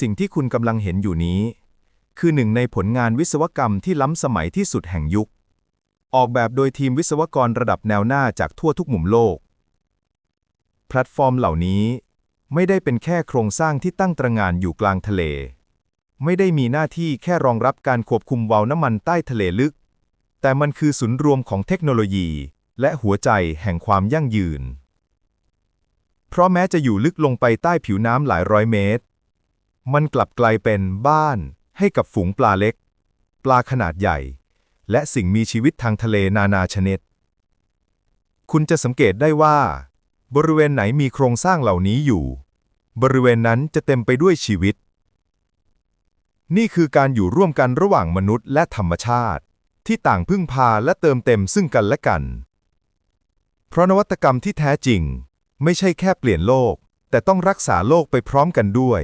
สิ่งที่คุณกำลังเห็นอยู่นี้ คือหนึ่งในผลงานวิศวกรรมที่ล้ำสมัยที่สุดแห่งยุค ออกแบบโดยทีมวิศวกรระดับแนวหน้าจากทั่วทุกมุมโลก แพลตฟอร์มเหล่านี้ไม่ได้เป็นแค่โครงสร้างที่ตั้งตระงานอยู่กลางทะเล ไม่ได้มีหน้าที่แค่รองรับการควบคุมวาล์วน้ำมันใต้ทะเลลึก แต่มันคือศูนย์รวมของเทคโนโลยี และหัวใจแห่งความยั่งยืน เพราะแม้จะอยู่ลึกลงไปใต้ผิวน้ำหลายร้อยเมตร มันกลับกลายเป็นบ้านให้กับฝูงปลาเล็ก ปลาขนาดใหญ่ และสิ่งมีชีวิตทางทะเลนานาชนิด คุณจะสังเกตได้ว่า บริเวณไหนมีโครงสร้างเหล่านี้อยู่ บริเวณนั้นจะเต็มไปด้วยชีวิต นี่คือการอยู่ร่วมกันระหว่างมนุษย์และธรรมชาติ ที่ต่างพึ่งพาและเติมเต็มซึ่งกันและกัน เพราะนวัตกรรมที่แท้จริง ไม่ใช่แค่เปลี่ยนโลก แต่ต้องรักษาโลกไปพร้อมกันด้วย